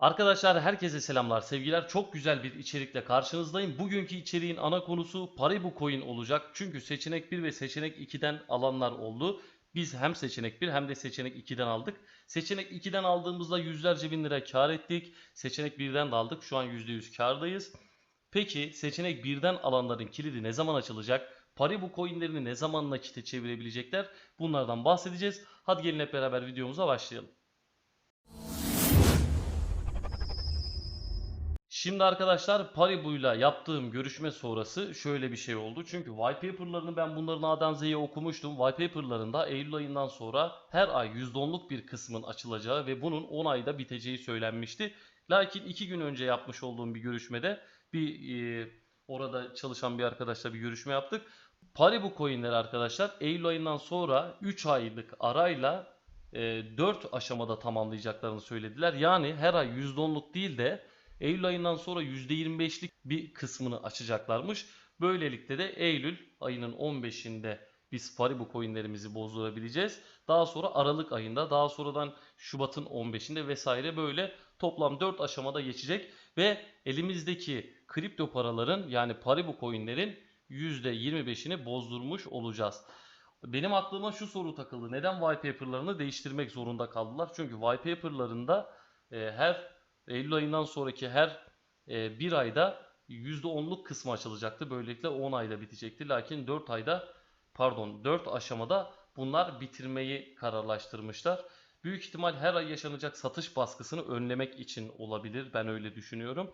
Arkadaşlar herkese selamlar, sevgiler. Çok güzel bir içerikle karşınızdayım. Bugünkü içeriğin ana konusu Paribu Coin olacak. Çünkü seçenek 1 ve seçenek 2'den alanlar oldu. Biz hem seçenek 1 hem de seçenek 2'den aldık. Seçenek 2'den aldığımızda yüzlerce bin lira kar ettik. Seçenek 1'den de aldık. Şu an %100 kardayız. Peki seçenek 1'den alanların kilidi ne zaman açılacak? Paribu coinlerini ne zaman nakite çevirebilecekler? Bunlardan bahsedeceğiz. Hadi gelin hep beraber videomuza başlayalım. Şimdi arkadaşlar Paribu'yla yaptığım görüşme sonrası şöyle bir şey oldu. Çünkü white paper'larını ben bunların A'dan Z'ye okumuştum. White paper'larında Eylül ayından sonra her ay %10'luk bir kısmın açılacağı ve bunun 10 ayda biteceği söylenmişti. Lakin 2 gün önce yapmış olduğum bir görüşmede bir e, orada çalışan bir arkadaşla bir görüşme yaptık. Paribu coinleri arkadaşlar Eylül ayından sonra 3 aylık arayla e, 4 aşamada tamamlayacaklarını söylediler. Yani her ay %10'luk değil de Eylül ayından sonra %25'lik bir kısmını açacaklarmış. Böylelikle de Eylül ayının 15'inde biz Paribu coinlerimizi bozdurabileceğiz. Daha sonra Aralık ayında, daha sonradan Şubat'ın 15'inde vesaire böyle toplam 4 aşamada geçecek ve elimizdeki kripto paraların yani Paribu coinlerin %25'ini bozdurmuş olacağız. Benim aklıma şu soru takıldı. Neden white paper'larını değiştirmek zorunda kaldılar? Çünkü white paper'larında e, her Eylül ayından sonraki her e, bir ayda %10'luk kısmı açılacaktı. Böylelikle 10 ayda bitecekti. Lakin 4 ayda pardon 4 aşamada bunlar bitirmeyi kararlaştırmışlar. Büyük ihtimal her ay yaşanacak satış baskısını önlemek için olabilir. Ben öyle düşünüyorum.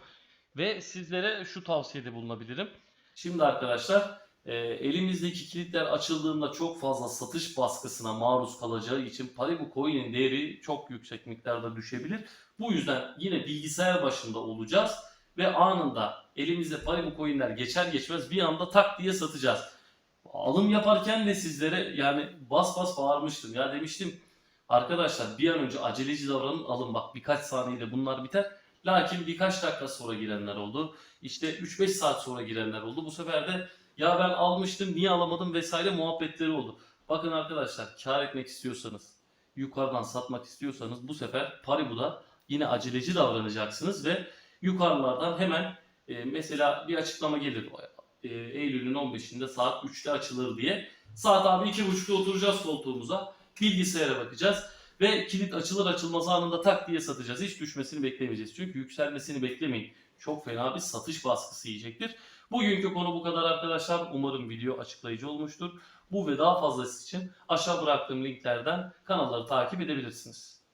Ve sizlere şu tavsiyede bulunabilirim. Şimdi arkadaşlar e, elimizdeki kilitler açıldığında çok fazla satış baskısına maruz kalacağı için Paribu Coin'in değeri çok yüksek miktarda düşebilir. Bu yüzden yine bilgisayar başında olacağız ve anında elimizde Paribu coinler geçer geçmez bir anda tak diye satacağız. Alım yaparken de sizlere yani bas bas bağırmıştım ya demiştim arkadaşlar bir an önce aceleci davranın alın bak birkaç saniyede bunlar biter. Lakin birkaç dakika sonra girenler oldu. İşte 3-5 saat sonra girenler oldu. Bu sefer de ya ben almıştım niye alamadım vesaire muhabbetleri oldu. Bakın arkadaşlar kar etmek istiyorsanız yukarıdan satmak istiyorsanız bu sefer Paribu'da yine aceleci davranacaksınız ve yukarılardan hemen e, mesela bir açıklama gelir e, Eylül'ün 15'inde saat 3'te açılır diye. Saat abi 2.30'da oturacağız koltuğumuza bilgisayara bakacağız ve kilit açılır açılmaz anında tak diye satacağız. Hiç düşmesini beklemeyeceğiz. Çünkü yükselmesini beklemeyin. Çok fena bir satış baskısı yiyecektir. Bugünkü konu bu kadar arkadaşlar. Umarım video açıklayıcı olmuştur. Bu ve daha fazlası için aşağı bıraktığım linklerden kanalları takip edebilirsiniz.